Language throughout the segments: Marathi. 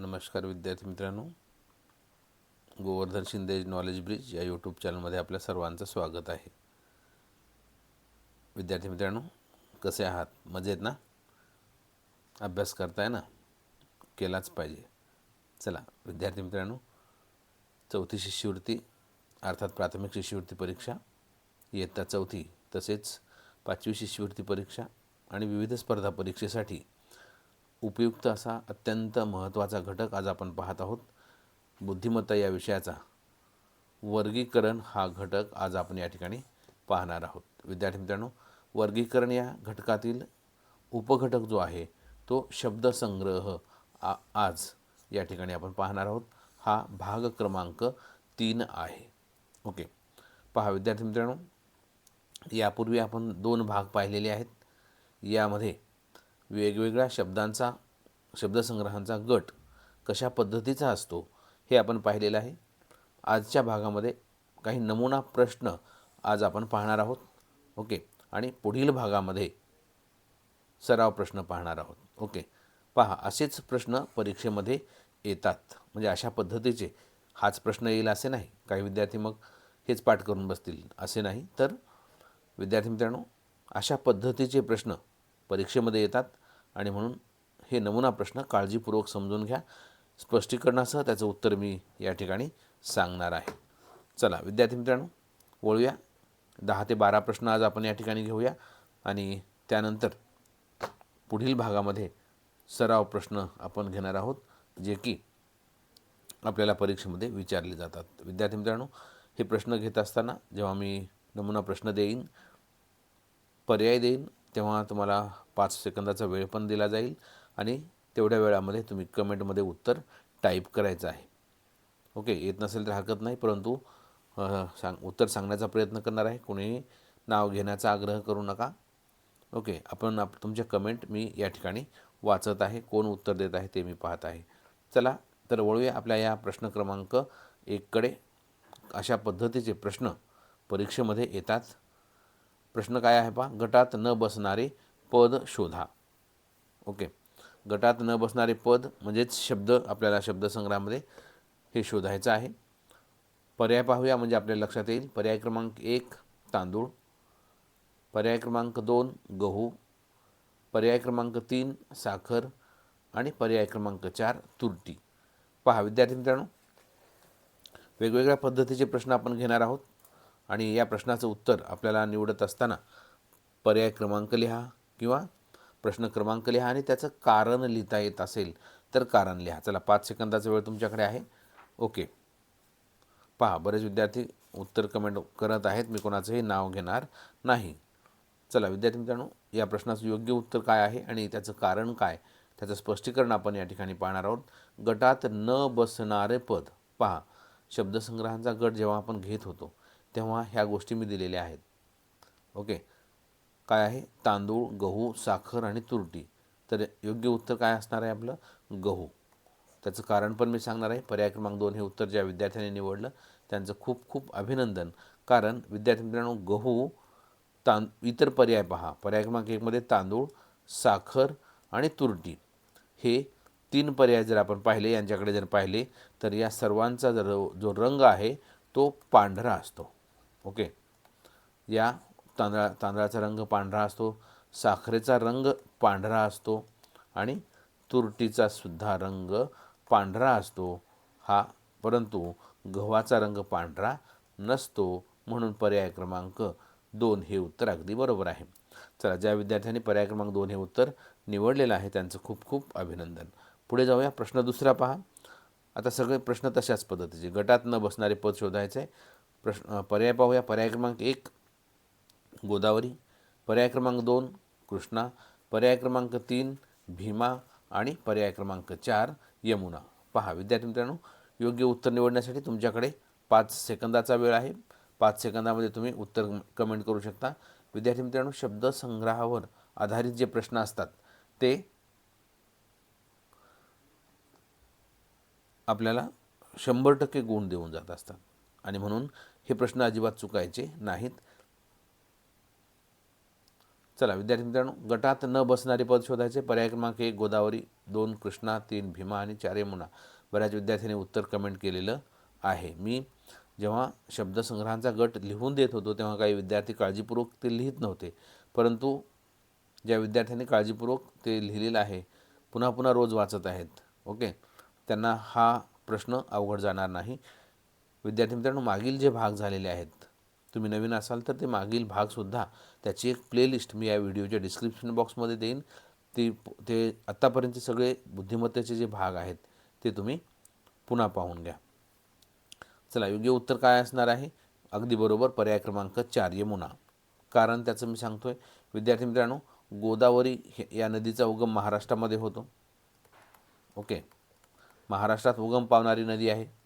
नमस्कार विद्यार्थी मित्रांनो. गोवर्धन शिंदे नॉलेज ब्रिज या यूट्यूब चॅनलमध्ये आपल्या सर्वांचं स्वागत आहे. विद्यार्थी मित्रांनो कसे आहात? मजेत ना? अभ्यास करताय ना? केलाच पाहिजे. चला विद्यार्थी मित्रांनो चौथी शिष्यवृत्ती अर्थात प्राथमिक शिष्यवृत्ती परीक्षा इयत्ता चौथी तसेच पाचवी शिष्यवृत्ती परीक्षा आणि विविध स्पर्धा परीक्षेसाठी उपयुक्त असा अत्यंत महत्त्वाचा घटक आज आपण पाहत आहोत. बुद्धिमत्ता या विषयाचा वर्गीकरण हा घटक आज आपण या ठिकाणी पाहणार आहोत. विद्यार्थी मित्रांनो वर्गीकरण या घटकातील उपघटक जो आहे तो शब्दसंग्रह आ आज या ठिकाणी आपण पाहणार आहोत. हा भाग क्रमांक तीन आहे. ओके. पहा विद्यार्थी मित्रांनो यापूर्वी आपण दोन भाग पाहिलेले आहेत. यामध्ये वेगवेगळ्या शब्दांचा शब्दसंग्रहांचा गट कशा पद्धतीचा असतो हे आपण पाहिलेलं आहे. आजच्या भागामध्ये काही नमुना प्रश्न आज आपण पाहणार आहोत. ओके. आणि पुढील भागामध्ये सराव प्रश्न पाहणार आहोत. ओके. पहा असेच प्रश्न परीक्षेमध्ये येतात. म्हणजे अशा पद्धतीचे हाच प्रश्न येईल असे नाही. काही विद्यार्थी मग हेच पाठ करून बसतील असे नाही. तर विद्यार्थी मित्रांनो अशा पद्धतीचे प्रश्न परीक्षेमध्ये येतात. आणि म्हणून हे नमुना प्रश्न काळजीपूर्वक समजून घ्या. स्पष्टीकरणासह त्याचं उत्तर मी या ठिकाणी सांगणार आहे. चला विद्यार्थी मित्रांनो वळूया. दहा ते बारा प्रश्न आज आपण या ठिकाणी घेऊया. आणि त्यानंतर पुढील भागामध्ये सराव प्रश्न आपण घेणार आहोत जे की आपल्याला परीक्षेमध्ये विचारले जातात. विद्यार्थी मित्रांनो हे प्रश्न घेत असताना जेव्हा मी नमुना प्रश्न देईन पर्याय देईन तेव्हा तुम्हाला पाच सेकंदाचा वेळ पण दिला जाईल आणि तेवढ्या वेळामध्ये तुम्ही कमेंटमध्ये उत्तर टाईप करायचं आहे. ओके येत नसेल तर हरकत नाही परंतु सांग उत्तर सांगण्याचा प्रयत्न करणार आहे. कोणीही नाव घेण्याचा आग्रह करू नका. ओके आपण आप तुमचे कमेंट मी या ठिकाणी वाचत आहे. कोण उत्तर देत आहे ते मी पाहत आहे. चला तर वळूया आपल्या या प्रश्न क्रमांक एककडे अशा पद्धतीचे प्रश्न परीक्षेमध्ये येतात. प्रश्न काय आहे पहा? गटात न बसणारे पद शोधा. ओके. गटात न बसणारे पद म्हणजेच शब्द आपल्याला शब्दसंग्रहामध्ये हे शोधायचं आहे. पर्याय पाहूया म्हणजे आपल्याला लक्षात येईल. पर्याय क्रमांक एक तांदूळ. पर्याय क्रमांक दोन गहू. पर्याय क्रमांक तीन साखर. आणि पर्याय क्रमांक चार तुरटी. पहा विद्यार्थी मित्रांनो वेगवेगळ्या पद्धतीचे प्रश्न आपण घेणार आहोत. आणि या प्रश्नाचं उत्तर आपल्याला निवडत असताना पर्याय क्रमांक लिहा किंवा प्रश्न क्रमांक लिहा आणि त्याचं कारण लिहिता येत असेल तर कारण लिहा. चला पाच सेकंदाचा वेळ तुमच्याकडे आहे. ओके. पहा बरेच विद्यार्थी उत्तर कमेंट करत आहेत. मी कोणाचंही नाव घेणार नाही. चला विद्यार्थी मित्रांनो या प्रश्नाचं योग्य उत्तर काय आहे आणि त्याचं कारण काय? त्याचं स्पष्टीकरण आपण या ठिकाणी पाहणार आहोत. गटात न बसणारे पद. पहा शब्दसंग्रहांचा गट जेव्हा आपण घेत होतो तेव्हा ह्या गोष्टी मी दिलेल्या आहेत. ओके? काय आहे? तांदूळ गहू साखर आणि तुरटी. तर योग्य उत्तर काय असणार आहे आपलं? गहू. त्याचं कारण पण मी सांगणार आहे. पर्याय क्रमांक दोन हे उत्तर ज्या विद्यार्थ्यांनी निवडलं त्यांचं खूप खूप अभिनंदन. कारण विद्यार्थी मित्रांनो गहू तां इतर पर्याय पहा. पर्याय क्रमांक एकमध्ये तांदूळ साखर आणि तुरटी. हे तीन पर्याय जर आपण पाहिले यांच्याकडे जर पाहिले तर या सर्वांचा जर जो रंग आहे तो पांढरा असतो. ओके. या तांदळा तांदळाचा रंग पांढरा असतो साखरेचा रंग पांढरा असतो आणि तुरटीचा सुद्धा रंग पांढरा असतो. हा परंतु गव्हाचा रंग पांढरा नसतो म्हणून पर्याय क्रमांक दोन हे उत्तर अगदी बरोबर आहे. चला ज्या विद्यार्थ्यांनी पर्याय क्रमांक दोन हे उत्तर निवडलेलं आहे त्यांचं खूप खूप अभिनंदन. पुढे जाऊया प्रश्न दुसरा पहा. आता सगळे प्रश्न तशाच पद्धतीचे. गटात न बसणारे पद शोधायचे प्रश्न पर्याय पाहूया. पर्याय क्रमांक एक गोदावरी. पर्याय क्रमांक दोन कृष्णा. पर्याय क्रमांक तीन भीमा. आणि पर्याय क्रमांक चार यमुना. पहा विद्यार्थी मित्रांनो योग्य उत्तर निवडण्यासाठी तुमच्याकडे पाच सेकंदाचा वेळ आहे. पाच सेकंदामध्ये तुम्ही उत्तर कमेंट करू शकता. विद्यार्थी मित्रांनो शब्दसंग्रहावर आधारित जे प्रश्न असतात ते आपल्याला शंभर टक्के गुण देऊन जात असतात. आणि म्हणून हे प्रश्न अजिबात चुकायचे नाहीत. चला विद्यार्थी मित्रांनो गटात न बसणारे पद शोधायचे. पर्याय क्रमांक एक गोदावरी दोन कृष्णा तीन भीमा आणि चार यमुना बऱ्याच विद्यार्थ्यांनी उत्तर कमेंट केलेलं आहे. मी जेव्हा शब्दसंग्रहांचा गट लिहून देत होतो तेव्हा काही विद्यार्थी काळजीपूर्वक ते लिहित नव्हते. परंतु ज्या विद्यार्थ्यांनी काळजीपूर्वक ते लिहिलेलं आहे पुन्हा पुन्हा रोज वाचत आहेत. ओके? त्यांना हा प्रश्न अवघड जाणार नाही. विद्यार्थी मित्रांनो मागील जे भाग झालेले आहेत तुम्ही नवीन असाल तर ते मागील भागसुद्धा त्याची एक प्लेलिस्ट मी या व्हिडिओच्या डिस्क्रिप्शन बॉक्समध्ये देईन. ती ते आत्तापर्यंतचे सगळे बुद्धिमत्तेचे जे भाग आहेत ते तुम्ही पुन्हा पाहून घ्या. चला योग्य उत्तर काय असणार आहे? अगदी बरोबर पर्याय क्रमांक चार यमुना. कारण त्याचं मी सांगतोय विद्यार्थी मित्रांनो गोदावरी हे या नदीचा उगम महाराष्ट्रामध्ये होतो. ओके. महाराष्ट्रात उगम पावणारी नदी आहे.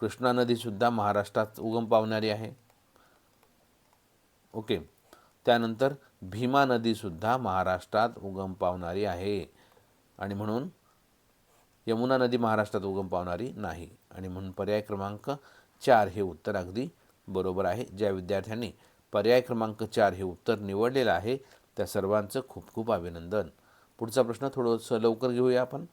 कृष्णा नदीसुद्धा महाराष्ट्रात उगम पावणारी आहे. ओके. त्यानंतर भीमा नदीसुद्धा महाराष्ट्रात उगम पावणारी आहे. आणि म्हणून यमुना नदी महाराष्ट्रात उगम पावणारी नाही. आणि म्हणून पर्याय क्रमांक चार हे उत्तर अगदी बरोबर आहे. ज्या विद्यार्थ्यांनी पर्याय क्रमांक चार हे उत्तर निवडलेलं आहे त्या सर्वांचं खूप खूप अभिनंदन. पुढचा प्रश्न थोडंसं लवकर घेऊया आपण.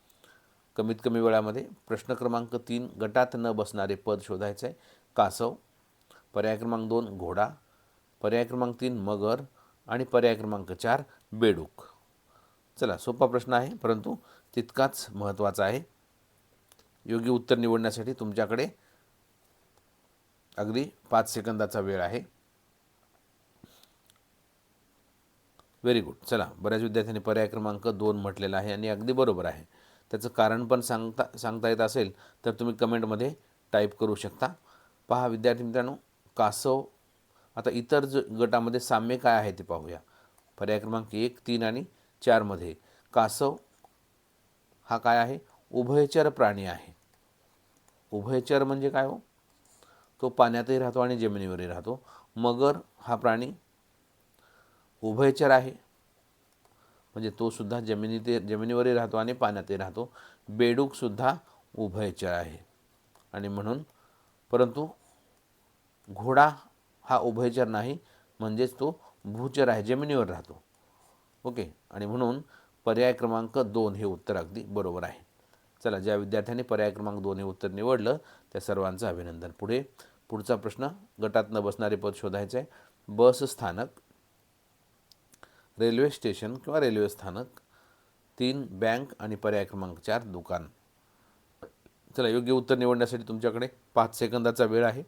कमीत कमी वेळामध्ये प्रश्न क्रमांक तीन गटात न बसणारे पद शोधायचं आहे कासव पर्याय क्रमांक दोन घोडा पर्याय क्रमांक तीन मगर आणि पर्याय क्रमांक चार बेडूक. चला सोपा प्रश्न आहे परंतु तितकाच महत्त्वाचा आहे. योग्य उत्तर निवडण्यासाठी तुमच्याकडे अगदी पाच सेकंदाचा वेळ आहे. व्हेरी गुड चला बऱ्याच विद्यार्थ्यांनी पर्याय क्रमांक दोन म्हटलेला आहे आणि अगदी बरोबर आहे. त्याचं कारण पण सांगता सांगता येत असेल तर तुम्ही कमेंटमध्ये टाईप करू शकता. पहा विद्यार्थी मित्रांनो कासव आता इतर ज गटामध्ये साम्य काय आहे ते पाहूया. पर्याय क्रमांक एक तीन आणि चारमध्ये. कासव हा काय आहे? उभयचर प्राणी आहे. उभयचर म्हणजे काय हो? तो पाण्यातही राहतो आणि जमिनीवरही राहतो. मगर हा प्राणी उभयचर आहे. म्हणजे तोसुद्धा जमिनी जमिनीत जमिनीवरही राहतो आणि पाण्यातही राहतो. बेडूकसुद्धा उभयचर आहे. आणि म्हणून परंतु घोडा हा उभयचर नाही म्हणजेच तो भूचर आहे जमिनीवर राहतो. ओके? आणि म्हणून पर्याय क्रमांक दोन हे उत्तर अगदी बरोबर आहे. चला ज्या विद्यार्थ्यांनी पर्याय क्रमांक दोन हे उत्तर निवडलं त्या सर्वांचं अभिनंदन पुढे. पुढचा प्रश्न गटात न बसणारे पद शोधायचं आहे बस स्थानक रेल्वे स्टेशन किंवा रेल्वे स्थानक तीन बँक आणि पर्याय क्रमांक चार दुकान. चला योग्य उत्तर निवडण्यासाठी तुमच्याकडे पाच सेकंदाचा वेळ आहे.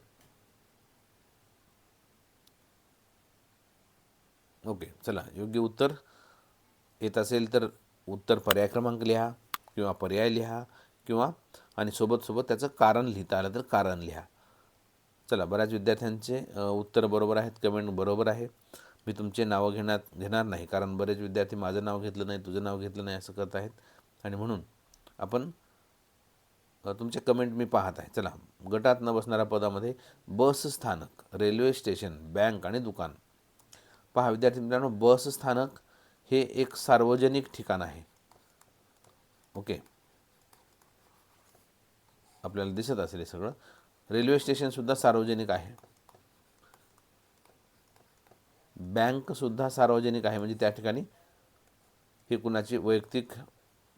ओके चला योग्य उत्तर. येत असेल तर उत्तर पर्याय क्रमांक लिहा किंवा पर्याय लिहा किंवा आणि सोबत सोबत त्याचं कारण लिहिता आलं तर कारण लिहा. चला बऱ्याच विद्यार्थ्यांचे उत्तर बरोबर आहेत कमेंट बरोबर आहे. मी तुमचे नावं घेण्यात घेणार नाही. कारण बरेच विद्यार्थी माझं नाव घेतलं नाही तुझं नाव घेतलं नाही असं करत आहेत. आणि म्हणून आपण तुमचे कमेंट मी पाहत आहे. चला गटात न बसणाऱ्या पदामध्ये बस स्थानक रेल्वे स्टेशन बँक आणि दुकान. पहा विद्यार्थी मित्रांनो बस स्थानक हे एक सार्वजनिक ठिकाण आहे. ओके. आपल्याला दिसत असेल हे सगळं. रेल्वे स्टेशनसुद्धा सार्वजनिक आहे. बँकसुद्धा सार्वजनिक आहे. म्हणजे त्या ठिकाणी हे कुणाची वैयक्तिक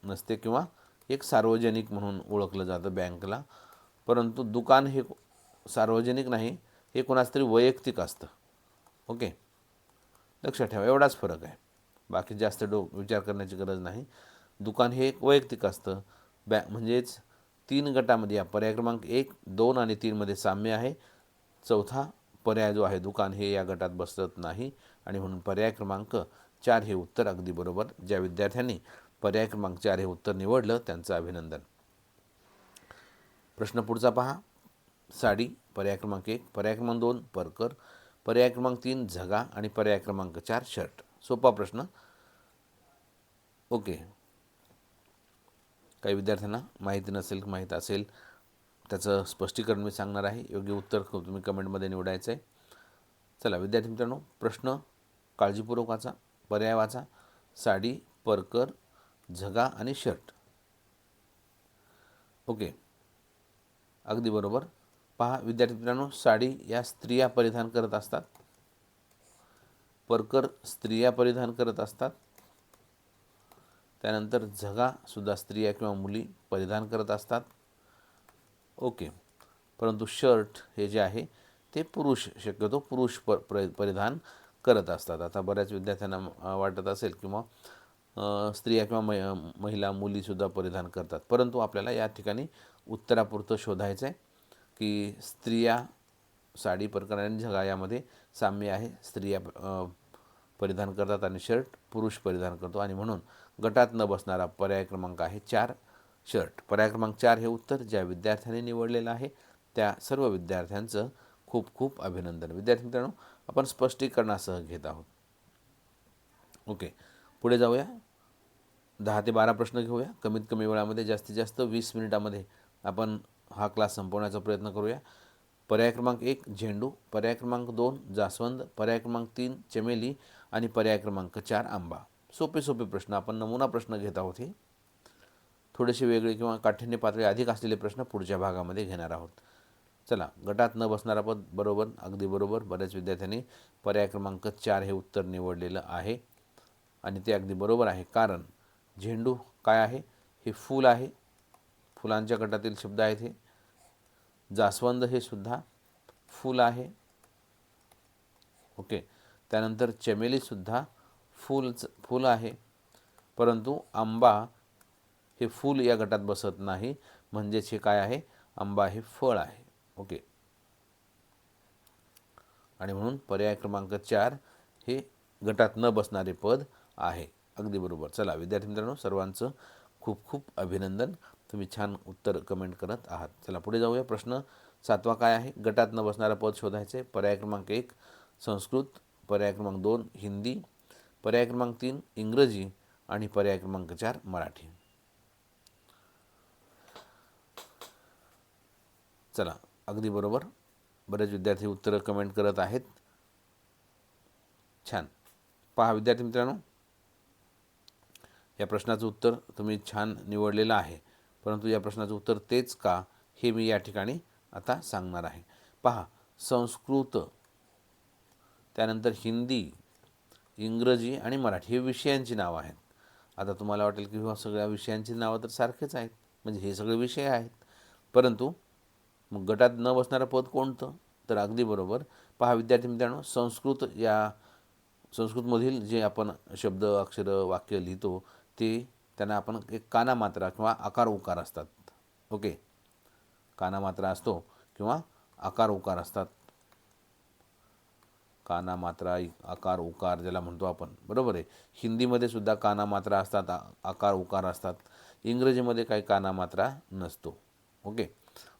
नसते किंवा एक सार्वजनिक म्हणून ओळखलं जातं बँकला. परंतु दुकान हे सार्वजनिक नाही हे कोणाचं तरी वैयक्तिक असतं. ओके? लक्षात ठेवा एवढाच फरक आहे. बाकी जास्त डो विचार करण्याची गरज नाही. दुकान हे एक वैयक्तिक असतं. बॅ म्हणजेच तीन गटामध्ये या. पर्याय क्रमांक एक दोन आणि तीनमध्ये साम्य आहे. चौथा पर्याय जो आहे दुकान हे या गटात बसत नाही. आणि म्हणून पर्याय क्रमांक चार हे उत्तर अगदी बरोबर. ज्या विद्यार्थ्यांनी पर्याय क्रमांक चार हे उत्तर निवडलं त्यांचं अभिनंदन. प्रश्न पुढचा पहा. साडी पर्याय क्रमांक एक पर्याय क्रमांक दोन परकर पर्याय क्रमांक तीन झगा आणि पर्याय क्रमांक चार शर्ट. सोपा प्रश्न. ओके. काही विद्यार्थ्यांना माहिती नसेल माहीत असेल त्याचं स्पष्टीकरण मी सांगणार आहे. योग्य उत्तर तुम्ही कमेंटमध्ये निवडायचं आहे. चला विद्यार्थी मित्रांनो प्रश्न काळजीपूर्वक वाचा पर्याय वाचा. साडी परकर झगा आणि शर्ट. ओके. अगदी बरोबर. पहा विद्यार्थी मित्रांनो साडी या स्त्रिया परिधान करत असतात. परकर स्त्रिया परिधान करत असतात. त्यानंतर झगासुद्धा स्त्रिया किंवा मुली परिधान करत असतात. ओके. परंतु शर्ट हे जे आहे ते पुरुष शक्यतो पुरुष प प्र परिधान करत असतात. आता बऱ्याच विद्यार्थ्यांना वाटत असेल किंवा स्त्रिया किंवा मै महिला मुलीसुद्धा परिधान करतात. परंतु आपल्याला या ठिकाणी उत्तरापुरतं शोधायचं आहे की स्त्रिया साडी प्रकार आणि झगा यामध्ये साम्य आहे. स्त्रिया परिधान करतात आणि शर्ट पुरुष परिधान करतो. आणि म्हणून गटात न बसणारा पर्याय क्रमांक आहे चार. शर्ट. पर्याय क्रमांक चार हे उत्तर ज्या विद्यार्थ्यांनी निवडलेलं आहे त्या सर्व विद्यार्थ्यांचं खूप खूप अभिनंदन. विद्यार्थी मित्रांनो आपण स्पष्टीकरणासह घेत आहोत. ओके पुढे जाऊया. दहा ते बारा प्रश्न घेऊया. कमीत कमी वेळामध्ये जास्तीत जास्त वीस मिनिटामध्ये आपण हा क्लास संपवण्याचा प्रयत्न करूया. पर्याय क्रमांक एक झेंडू. पर्याय क्रमांक दोन जास्वंद. पर्याय क्रमांक तीन चमेली. आणि पर्याय क्रमांक चार आंबा. सोपे सोपे प्रश्न. आपण नमुना प्रश्न घेत आहोत हे. थोडेसे वेगळे किंवा काठिण्य पातळी अधिक असलेले प्रश्न पुढच्या भागामध्ये घेणार आहोत. चला गटात न बसणारा पद बरोबर अगदी बरोबर बऱ्याच विद्यार्थ्यांनी पर्याय क्रमांक चार हे उत्तर निवडलेलं आहे. आणि ते अगदी बरोबर आहे कारण झेंडू काय आहे? हे फूल आहे. फुलांच्या गटातील शब्द आहेत हे. जास्वंद हे सुद्धा फूल आहे. ओके त्यानंतर चमेलीसुद्धा फूलच फूल आहे. परंतु आंबा हे फूल या गटात बसत नाही. म्हणजेच हे काय आहे? आंबा हे फळ आहे. ओके. आणि म्हणून पर्याय क्रमांक चार हे गटात न बसणारे पद आहे. अगदी बरोबर. चला विद्यार्थी मित्रांनो सर्वांचं खूप खूप अभिनंदन. तुम्ही छान उत्तर कमेंट करत आहात. चला पुढे जाऊया. प्रश्न सातवा काय आहे? गटात न बसणारा पद शोधायचे. पर्याय क्रमांक एक संस्कृत. पर्याय क्रमांक दोन हिंदी. पर्याय क्रमांक तीन इंग्रजी. आणि पर्याय क्रमांक चार मराठी. चला अगदी बरोबर. बरेच विद्यार्थी उत्तरं कमेंट करत आहेत. छान. पहा विद्यार्थी मित्रांनो या प्रश्नाचं उत्तर तुम्ही छान निवडलेलं आहे. परंतु या प्रश्नाचं उत्तर तेच का हे मी या ठिकाणी आता सांगणार आहे. पहा संस्कृत त्यानंतर हिंदी इंग्रजी आणि मराठी हे विषयांची नावं आहेत. आता तुम्हाला वाटेल की ह्या सगळ्या विषयांची नावं तर सारखेच आहेत. म्हणजे हे सगळे विषय आहेत. परंतु मग गटात न बसणारं पद कोणतं? तर अगदी बरोबर. पहा विद्यार्थी मित्रांनो संस्कृत या संस्कृतमधील जे आपण शब्द अक्षरं वाक्य लिहितो ते त्यांना आपण एक काना मात्रा किंवा आकार उकार असतात. ओके? काना मात्रा असतो किंवा आकार उकार असतात. काना मात्रा आकार उकार ज्याला म्हणतो आपण. बरोबर आहे? हिंदीमध्ये सुद्धा काना मात्रा असतात आकार उकार असतात. इंग्रजीमध्ये काही काना मात्रा नसतो. ओके?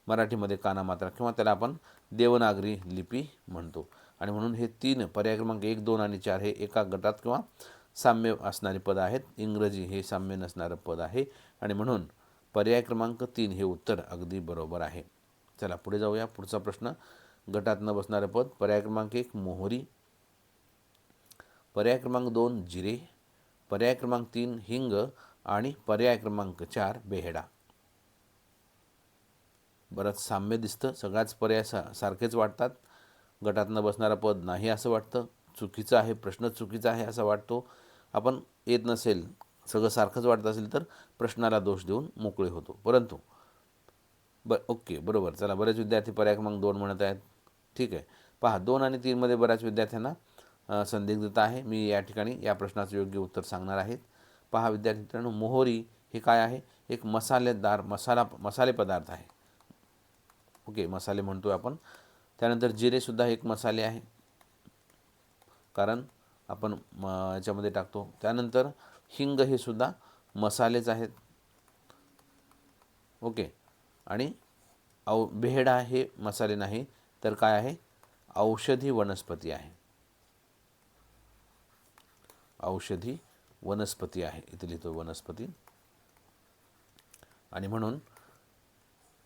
मराठीमध्ये काना मात्रा किंवा त्याला आपण देवनागरी लिपी म्हणतो. आणि म्हणून हे तीन पर्याय क्रमांक एक दोन आणि चार हे एका गटात किंवा साम्य असणारे पद आहेत. इंग्रजी हे साम्य नसणारं पद आहे. आणि म्हणून पर्याय क्रमांक तीन हे उत्तर अगदी बरोबर आहे. चला पुढे जाऊया. पुढचा प्रश्न. गटात न बसणारं पद. पर्याय क्रमांक एक मोहरी. पर्याय क्रमांक दोन जिरे. पर्याय क्रमांक तीन हिंग. आणि पर्याय क्रमांक चार बेहेडा. बरंच साम्य दिसतं. सगळ्याच पर्याय सा सारखेच वाटतात. गटातनं बसणारा पद नाही असं वाटतं. चुकीचं आहे प्रश्न चुकीचा आहे असा वाटतो. आपण येत नसेल सगळं सारखंच वाटत असेल तर प्रश्नाला दोष देऊन मोकळे होतो. परंतु ब ओके बरोबर. चला बरेच विद्यार्थी पर्याय क्रमांक दोन म्हणत आहेत. ठीक आहे. पहा दोन आणि तीनमध्ये बऱ्याच विद्यार्थ्यांना संदिग्धता आहे. मी या ठिकाणी या प्रश्नाचं योग्य उत्तर सांगणार आहेत पहा विद्यार्थी मित्रांनो मोहरी हे काय आहे? एक मसालेदार मसाला मसाले पदार्थ आहे. ओके मसाले म्हणतो आपण. त्यानंतर जिरेसुद्धा एक मसाले आहे. कारण आपण म याच्यामध्ये टाकतो. त्यानंतर हिंग हे सुद्धा मसालेच आहेत. ओके आणि औ बेहडा हे मसाले नाही तर काय आहे? औषधी वनस्पती आहे. औषधी वनस्पती आहे इथे लिहितो वनस्पती. आणि म्हणून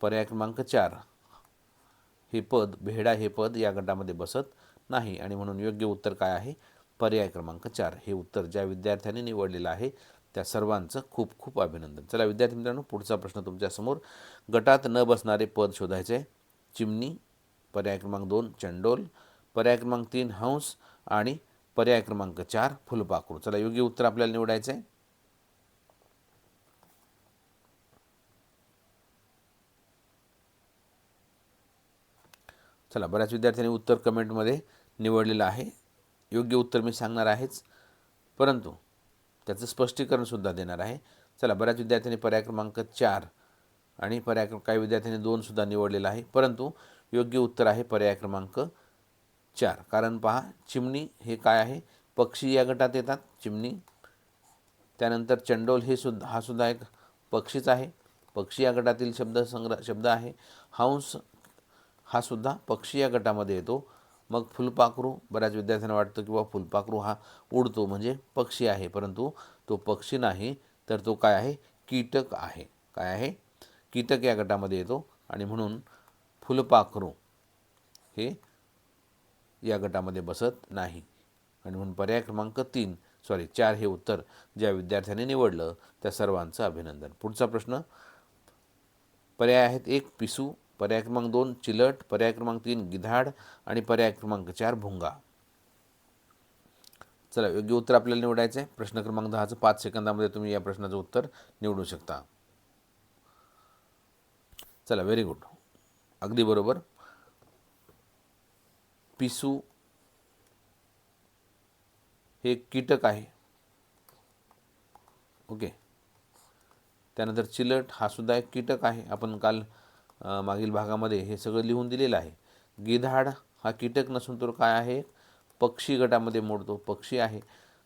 पर्याय क्रमांक चार हे पद भेडा हे पद या गटामध्ये बसत नाही. आणि म्हणून योग्य उत्तर काय आहे? पर्याय क्रमांक चार. हे उत्तर ज्या विद्यार्थ्यांनी निवडलेलं आहे त्या सर्वांचं खूप खूप अभिनंदन. चला विद्यार्थी मित्रांनो पुढचा प्रश्न तुमच्यासमोर गटात न बसणारे पद शोधायचे आहे. चिमणी पर्याय क्रमांक दोन चंडोल पर्याय क्रमांक तीन हंस आणि पर्याय क्रमांक चार फुलपाखरू. चला योग्य उत्तर आपल्याला निवडायचं आहे. चला बऱ्याच विद्यार्थ्यांनी उत्तर कमेंटमध्ये निवडलेलं आहे. योग्य उत्तर मी सांगणार आहेच परंतु त्याचं स्पष्टीकरणसुद्धा देणार आहे. चला बऱ्याच विद्यार्थ्यांनी पर्याय क्रमांक चार आणि पर्याय काही विद्यार्थ्यांनी दोनसुद्धा निवडलेलं आहे परंतु योग्य उत्तर आहे पर्याय क्रमांक चार. कारण पहा चिमणी हे काय आहे? पक्षी या गटात येतात चिमणी. त्यानंतर चंडोल हे सुद्धा हा सुद्धा एक पक्षीच आहे. पक्षी या गटातील शब्द संग्रह शब्द आहे. हंस हा सुद्धा पक्षी या गटामध्ये येतो. मग फुलपाखरू बऱ्याच विद्यार्थ्यांना वाटतं की बा फुलपाखरू हा उडतो म्हणजे पक्षी आहे. परंतु तो पक्षी नाही तर तो काय आहे? कीटक आहे. काय आहे? कीटक या गटामध्ये येतो. आणि म्हणून फुलपाखरू हे या गटामध्ये बसत नाही. आणि म्हणून पर्याय क्रमांक तीन सॉरी चार हे उत्तर ज्या विद्यार्थ्यांनी निवडलं त्या सर्वांचं अभिनंदन. पुढचा प्रश्न. पर्याय आहेत एक पिसू. पर्याय क्रमांक दोन चिलट पर्याय क्रमांक तीन गिधाड आणि पर्याय क्रमांक चार भुंगा. चला योग्य उत्तर आपल्याला निवडायचं आहे. प्रश्न क्रमांक दहाचं पाच सेकंदामध्ये तुम्ही या प्रश्नाचं उत्तर निवडू शकता. चला व्हेरी गुड अगदी बरोबर. पिसू हे कीटक आहे. ओके. त्यानंतर चिलट हा सुद्धा एक कीटक आहे. आपण काल मागील भागामध्ये हे सगळं लिहून दिलेलं आहे. गिधाड हा कीटक नसून तर काय आहे? पक्षी गटामध्ये मोडतो पक्षी आहे.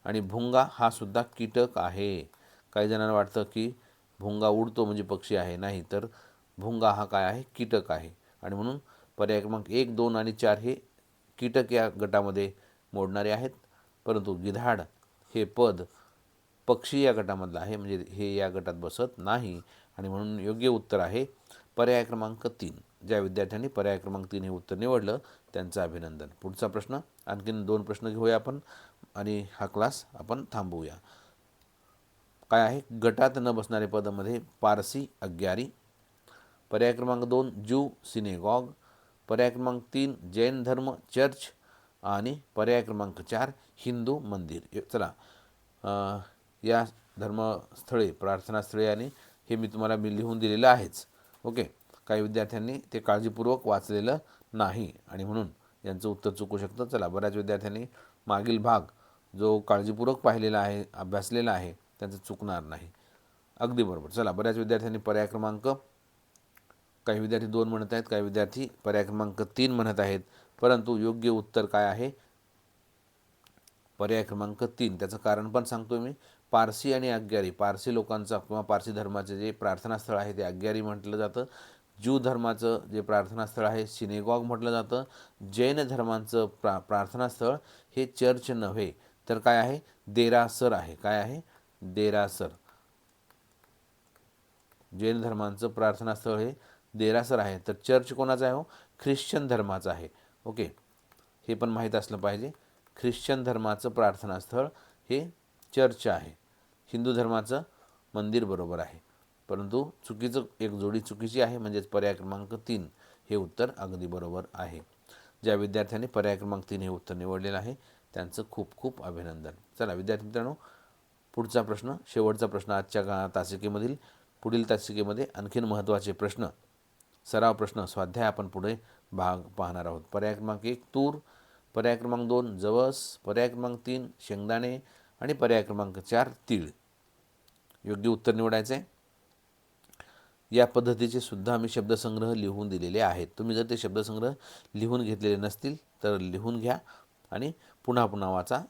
आणि भुंगा हा सुद्धा कीटक आहे. काही जणांना वाटतं की भुंगा उडतो म्हणजे पक्षी आहे. नाही तर भुंगा हा काय आहे? कीटक आहे. आणि म्हणून पर्याय क्रमांक एक दोन आणि चार हे कीटक या गटामध्ये मोडणारे आहेत. परंतु गिधाड हे पद पक्षी या गटामधलं आहे म्हणजे हे या गटात बसत नाही. आणि म्हणून योग्य उत्तर आहे पर्याय क्रमांक तीन. ज्या विद्यार्थ्यांनी पर्याय क्रमांक तीन हे उत्तर निवडलं त्यांचं अभिनंदन. पुढचा प्रश्न आणखीन दोन प्रश्न घेऊया आपण आणि हा क्लास आपण थांबवूया. काय आहे? गटात न बसणारे पदामध्ये पारसी अग्यारी. पर्याय क्रमांक दोन जू सिनेगॉग. पर्याय क्रमांक तीन जैन धर्म चर्च. आणि पर्याय क्रमांक चार हिंदू मंदिर. चला या धर्मस्थळे प्रार्थनास्थळे आणि हे मी तुम्हाला मी लिहून दिलेलं आहेच. ओके? काही विद्यार्थ्यांनी ते काळजीपूर्वक वाचलेलं नाही आणि म्हणून यांचं उत्तर चुकू शकतं. चला बऱ्याच विद्यार्थ्यांनी मागील भाग जो काळजीपूर्वक पाहिलेला आहे अभ्यासलेला आहे त्यांचं चुकणार नाही. अगदी बरोबर. चला बऱ्याच विद्यार्थ्यांनी पर्याय क्रमांक काही विद्यार्थी दोन म्हणत आहेत काही विद्यार्थी पर्याय क्रमांक तीन म्हणत आहेत. परंतु योग्य उत्तर काय आहे? पर्याय क्रमांक तीन. त्याचं कारण पण सांगतो मी. पारसी आणि अग्यारी पारसी लोकांचा किंवा पारसी धर्माचे जे प्रार्थनास्थळ आहे ते अग्यारी म्हटलं जातं. ज्यू धर्माचं जे प्रार्थनास्थळ आहे सिनेगॉग म्हटलं जातं. जैन धर्मांचं प्रा प्रार्थनास्थळ हे चर्च नव्हे. तर काय आहे? देरासर आहे. काय आहे? देरासर. जैन धर्मांचं प्रार्थनास्थळ हे देरासर आहे. तर चर्च कोणाचं आहे हो? ख्रिश्चन धर्माचं आहे. ओके. हे पण माहीत असलं पाहिजे. ख्रिश्चन धर्माचं प्रार्थनास्थळ हे चर्च आहे. हिंदू धर्माचं मंदिर बरोबर आहे. परंतु चुकीचं एक जोडी चुकीची आहे म्हणजेच पर्याय क्रमांक तीन हे उत्तर अगदी बरोबर आहे. ज्या विद्यार्थ्यांनी पर्याय क्रमांक तीन हे उत्तर निवडलेलं आहे त्यांचं खूप खूप अभिनंदन. चला विद्यार्थी मित्रांनो पुढचा प्रश्न शेवटचा प्रश्न आजच्या गा तासिकेमधील पुढील तासिकेमध्ये आणखीन महत्त्वाचे प्रश्न सराव प्रश्न स्वाध्याय आपण पुढे भाग पाहणार आहोत. पर्याय क्रमांक एक तूर पर्याय क्रमांक दोन जवस पर्याय क्रमांक तीन शेंगदाणे आणि पर्याय क्रमांक चार तीळ. योग्य उत्तर निवडायचं आहे या पद्धतीचे सुद्धा आम्ही शब्दसंग्रह लिहून दिलेले आहेत. तुम्ही जर ते शब्दसंग्रह लिहून घेतलेले नसतील तर लिहून घ्या आणि पुन्हा पुन्हा वाचा.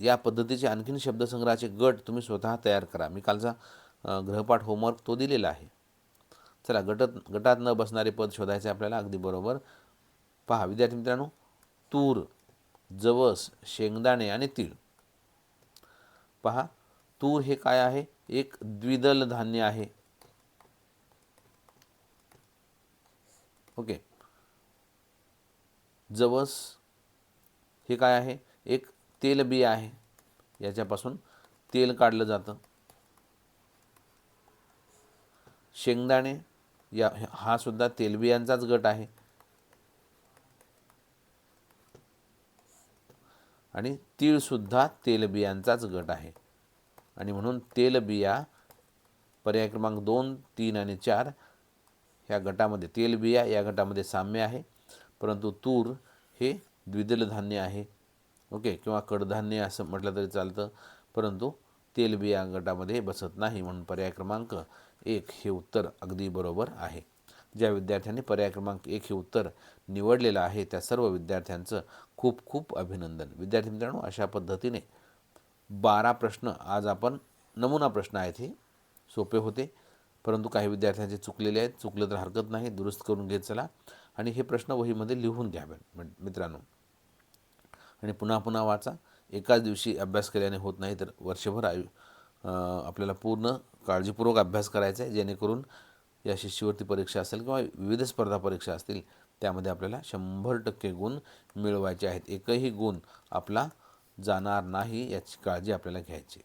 या पद्धतीचे आणखीन शब्दसंग्रहाचे गट तुम्ही स्वतः तयार करा. मी कालचा ग्रहपाठ होमवर्क तो दिलेला आहे. चला गटात गटात न बसणारे पद शोधायचे आपल्याला अगदी बरोबर. पहा विद्यार्थी मित्रांनो तूर जवस शेंगदाणे आणि तीळ. पहा तूर हे काय आहे? एक द्विदल धान्य आहे. ओके. जवस हे काय आहे? एक तेलबिया आहे. याच्यापासून तेल काढलं जातं. शेंगदाणे या हा सुद्धा तेलबियांचाच गट आहे. आणि तीळसुद्धा तेलबियांचाच गट आहे. आणि म्हणून तेलबिया पर्याय क्रमांक दोन तीन आणि चार ह्या गटामध्ये तेलबिया या गटामध्ये साम्य आहे. परंतु तूर हे द्विदल धान्य आहे. ओके? किंवा कडधान्य असं म्हटलं तरी चालतं. परंतु तेलबिया गटामध्ये बसत नाही म्हणून पर्याय क्रमांक एक हे उत्तर अगदी बरोबर आहे. ज्या विद्यार्थ्यांनी पर्याय क्रमांक एक हे उत्तर निवडलेलं आहे त्या सर्व विद्यार्थ्यांचं खूप खूप अभिनंदन. विद्यार्थी मित्रांनो अशा पद्धतीने बारा प्रश्न आज आपण नमुना प्रश्न आहेत हे सोपे होते. परंतु काही विद्यार्थ्यांचे चुकलेले आहेत चुकलं तर हरकत नाही दुरुस्त करून घेत चला. आणि हे प्रश्न वहीमध्ये लिहून घ्यावे मित्रांनो. आणि पुन्हा पुन्हा वाचा. एकाच दिवशी अभ्यास केल्याने होत नाही तर वर्षभर आयु आपल्याला पूर्ण काळजीपूर्वक अभ्यास करायचा आहे जेणेकरून या शिष्यवृत्ती परीक्षा असेल किंवा विविध स्पर्धा परीक्षा असतील त्यामध्ये आपल्याला शंभर टक्के गुण मिळवायचे आहेत. एकही गुण आपला जाणार नाही याची काळजी आपल्याला घ्यायची.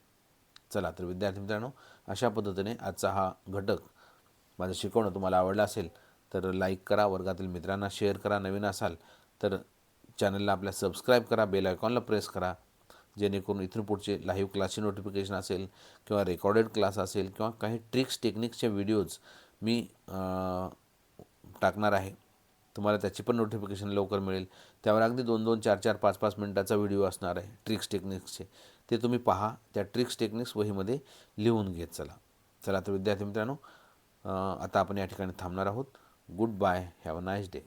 चला तर विद्यार्थी मित्रांनो अशा पद्धतीने आजचा हा घटक माझं शिकवणं तुम्हाला आवडलं असेल तर लाईक करा वर्गातील मित्रांना शेअर करा नवीन असाल तर चॅनलला आपल्या सबस्क्राईब करा बेल आयकॉनला प्रेस करा जेणेकरून इथून पुढचे लाईव्ह क्लासचे नोटिफिकेशन असेल किंवा रेकॉर्डेड क्लास असेल किंवा काही ट्रिक्स टेक्निक्सचे व्हिडिओज मी टाकणार आहे. तुम्हाला त्याची पण नोटिफिकेशन लवकर मिळेल. त्यावर अगदी दोन दोन चार चार पाच पाच मिनटाचा व्हिडिओ असणार आहे. ट्रिक्स टेक्निक्सचे ते तुम्ही पहा. त्या ट्रिक्स टेक्निक्स वहीमध्ये लिहून घेत चला. चला तर विद्यार्थी मित्रांनो आता आपण या ठिकाणी थांबणार आहोत. Goodbye have a nice day